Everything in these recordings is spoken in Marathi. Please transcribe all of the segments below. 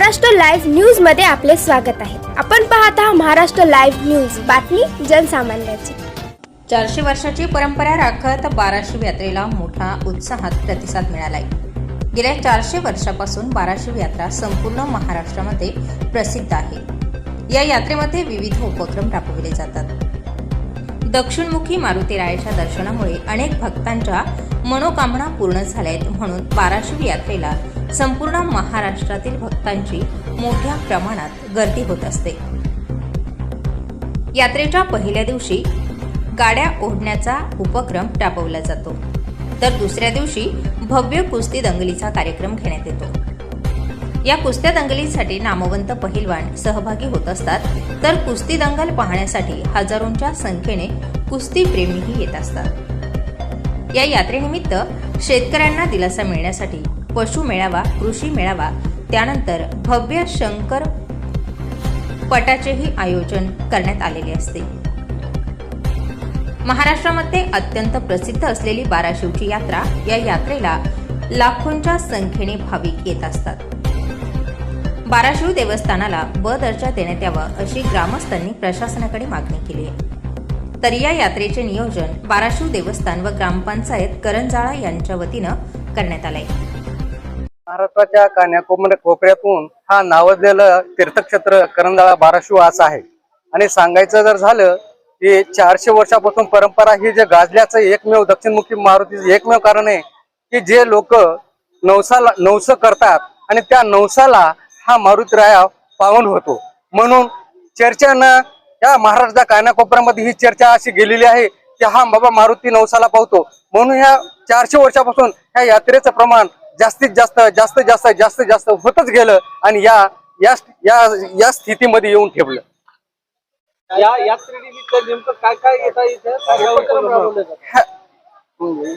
महाराष्ट्र लाईव्ह न्यूजमध्ये आपले स्वागत आहे. आपण पाहत आहात महाराष्ट्र लाईव्ह न्यूज. बातमी जनसामान्याची. चारशे वर्षाची परंपरा राखत बाराशिव यात्रेला मोठा उत्साहात प्रतिसाद मिळालाय. गेल्या चारशे वर्षापासून बाराशिव यात्रा संपूर्ण महाराष्ट्रामध्ये प्रसिद्ध आहे. या यात्रेमध्ये विविध उपक्रम राबविले जातात. दक्षिणमुखी मारुतीरायाच्या दर्शनामुळे अनेक भक्तांच्या मनोकामना पूर्ण झाल्या आहेत म्हणून बाराशिव यात्रेला संपूर्ण महाराष्ट्रातील भक्तांची मोठ्या प्रमाणात गर्दी होत असते. यात्रेच्या पहिल्या दिवशी गाड्या ओढण्याचा उपक्रम राबवला जातो. तर दुसऱ्या दिवशी भव्य कुस्ती दंगलीचा कार्यक्रम घेण्यात येतो. या कुस्त्या दंगलीसाठी नामवंत पहिलवान सहभागी होत असतात तर कुस्ती दंगल पाहण्यासाठी हजारोंच्या संख्येने कुस्ती प्रेमीही येत असतात. या यात्रेनिमित्त शेतकऱ्यांना दिलासा मिळण्यासाठी पशु मेळावा कृषी मेळावा त्यानंतर भव्य शंकर पटाचेही आयोजन करण्यात आलेले असते. महाराष्ट्रामध्ये अत्यंत प्रसिद्ध असलेली बाराशिवची यात्रा या यात्रेला लाखोंच्या संख्येने भाविक येत असतात. बाराशिव देवस्थानाला ब दर्जा देण्यात यावा अशी ग्रामस्थांनी प्रशासनाकडे मागणी केली आहे. तर या यात्रेचे नियोजन बाराशिव देवस्थान व ग्रामपंचायत करंजाळा यांच्या वतीनं करण्यात आलंय. महाराष्ट्राच्या कान्याकोपऱ्या कोपऱ्यातून हा नावाजलेलं तीर्थक्षेत्र करंदाळा बाराशिव असं आहे. आणि सांगायचं जर झालं की चारशे वर्षापासून परंपरा ही जे गाजल्याचं एकमेव दक्षिणमुखी मारुतीचं एकमेव कारण आहे की जे लोक नवसाला नवस करतात आणि त्या नवसाला हा मारुतीराया पावन होतो. म्हणून चर्चेनं या महाराष्ट्राच्या कानाकोपऱ्यामध्ये ही चर्चा अशी गेलेली आहे की हा बाबा मारुती नवसाला पावतो. म्हणून ह्या चारशे वर्षापासून ह्या यात्रेचं प्रमाण जास्तीत जास्त जास्त जास्त जास्त जास्त होतच गेलं आणि या या या या स्थितीमध्ये येऊन ठेवलं या यात्रेनिमित्त नेमकं काय काय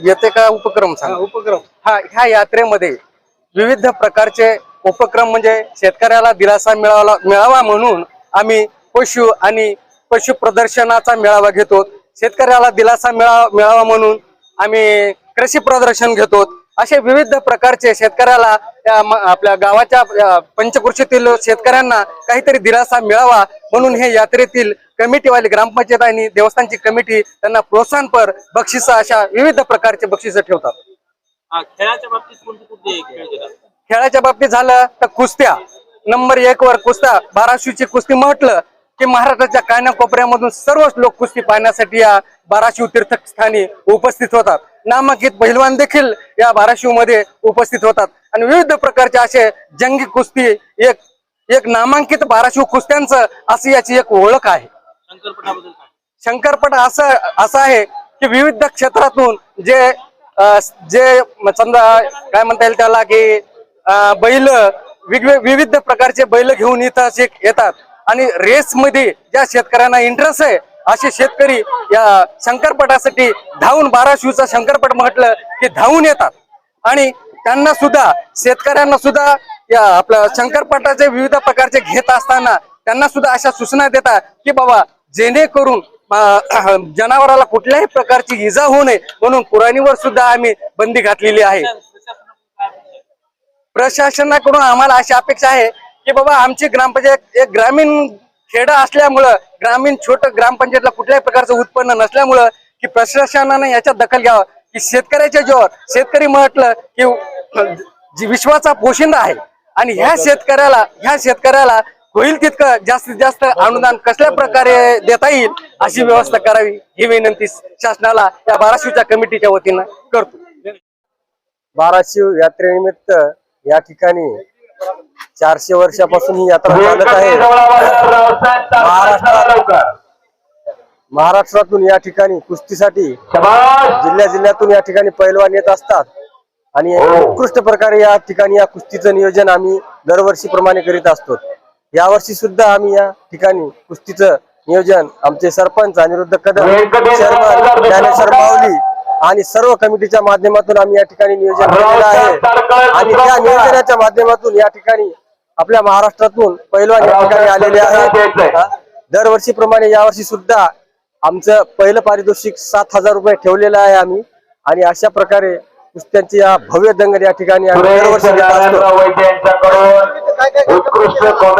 येता का उपक्रम हा, सांग उपक्रम. हा ह्या यात्रेमध्ये विविध प्रकारचे उपक्रम म्हणजे शेतकऱ्याला दिलासा मिळावा मिळावा म्हणून आम्ही पशु आणि पशु प्रदर्शनाचा मेळावा घेतो. शेतकऱ्याला दिलासा मिळावा मिळावा म्हणून आम्ही कृषी प्रदर्शन घेतो. असे विविध प्रकारचे शेतकऱ्याला आपल्या गावाच्या पंचकृषीतील शेतकऱ्यांना काहीतरी दिलासा मिळावा म्हणून हे यात्रेतील कमिटीवाले ग्रामपंचायत आणि देवस्थानची कमिटी त्यांना प्रोत्साहनपर बक्षिस अशा विविध प्रकारचे बक्षिस ठेवतात. खेळाच्या बाबतीत खेळाच्या बाबतीत झालं तर कुस्त्या. नंबर एक वर कुस्त्या. बाराशिवची कुस्ती म्हटलं की महाराष्ट्राच्या कानाकोपऱ्यामधून सर्वच लोक कुस्ती पाहण्यासाठी या बाराशिव तीर्थस्थानी उपस्थित होतात. नामांकित पहिलवान देखील या बाराशिवमध्ये उपस्थित होतात. आणि विविध प्रकारचे असे जंगी कुस्ती एक एक नामांकित बाराशिव कुस्त्यांचं अशी याची एक ओळख आहे. शंकरपट असं असं आहे की विविध क्षेत्रातून जे जे समजा काय म्हणता येईल त्याला की बैल विविध प्रकारचे बैल घेऊन इथं असे येतात. आणि रेस मध्ये ज्या शेतकऱ्यांना इंटरेस्ट आहे असे शेतकरी या शंकरपटासाठी धावून बाराशिवचा शंकरपट म्हटलं की धावून येतात. आणि त्यांना सुद्धा शेतकऱ्यांना सुद्धा या आपल्या शंकरपटाचे विविध प्रकारचे घेत असताना त्यांना सुद्धा अशा सूचना देतात की बाबा जेणेकरून जनावराला कुठल्याही प्रकारची इजा होऊ नये म्हणून पुराणीवर सुद्धा आम्ही बंदी घातलेली आहे. प्रशासनाकडून आम्हाला अशी अपेक्षा आहे की बाबा आमची ग्रामपंचायत एक ग्रामीण खेडा असल्यामुळं ग्रामीण छोट ग्रामपंचायतला कुठल्याही प्रकारचं उत्पन्न नसल्यामुळं की प्रशासनाने याच्यात दखल घ्यावं. की शेतकऱ्याच्या जीवावर शेतकरी म्हटलं की विश्वाचा पोशिंदा आहे. आणि ह्या शेतकऱ्याला ह्या शेतकऱ्याला होईल तितकं जास्तीत जास्त अनुदान कसल्या प्रकारे देता येईल अशी व्यवस्था करावी ही विनंती शासनाला या बाराशिवच्या कमिटीच्या वतीनं करतो. बाराशिव यात्रेनिमित्त या ठिकाणी चारशे वर्षापासून ही यात्रा चालत आहे. महाराष्ट्रात महाराष्ट्रातून या ठिकाणी कुस्तीसाठी जिल्ह्या जिल्ह्यातून या ठिकाणी पैलवान येत असतात. आणि उत्कृष्ट प्रकारे या ठिकाणी या कुस्तीचं नियोजन आम्ही दरवर्षी प्रमाणे करीत असतो. यावर्षी सुद्धा आम्ही या ठिकाणी कुस्तीचं नियोजन आमचे सरपंच अनिरुद्ध कदम चेअरमन ज्ञानेश्वर माऊली आणि सर्व कमिटीच्या माध्यमातून आम्ही या ठिकाणी नियोजन केलेलं आहे. आणि त्या नियोजनाच्या माध्यमातून या ठिकाणी आपल्या महाराष्ट्रातून पैलवान या ठिकाणी आलेले आहेत. हा. दरवर्षीप्रमाणे यावर्षी सुद्धा आमचं पहिलं पारितोषिक सात हजार रुपये ठेवलेलं आहे आम्ही. आणि अशा प्रकारे कुस्त्यांची या भव्य दंगल या ठिकाणी आम्ही दरवर्षी घेत असतो.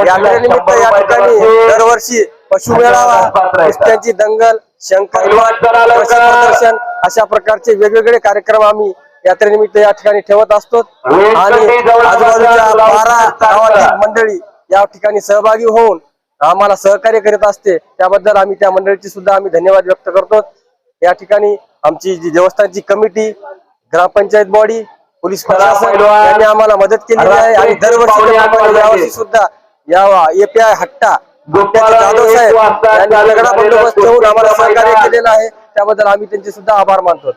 यात्रेनिमित्त या ठिकाणी दरवर्षी पशु मेळावा कुस्त्यांची दंगल शंकर प्रदर्शन अशा प्रकारचे वेगवेगळे कार्यक्रम आम्ही यात्रेनिमित्त या ठिकाणी ठेवत असतो. आणि आजूबाजूच्या बारा गावातील मंडळी या ठिकाणी सहभागी होऊन आम्हाला सहकार्य करीत असते. त्याबद्दल आम्ही त्या मंडळीची सुद्धा आम्ही धन्यवाद व्यक्त करतो. या ठिकाणी आमची जी देवस्थानची कमिटी ग्रामपंचायत बॉडी पोलीस प्रशासन यांनी आम्हाला मदत केलेली आहे. आणि दरवर्षी यावर्षी सुद्धा या एपीआय हट्टा जाधव साहेब यांनी बंदोबस्त ठेवून आम्हाला सहकार्य केलेलं आहे. त्याबद्दल आम्ही त्यांचे सुद्धा आभार मानतो.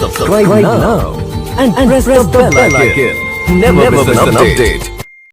Subscribe now and, press, the bell icon. Never, miss an update.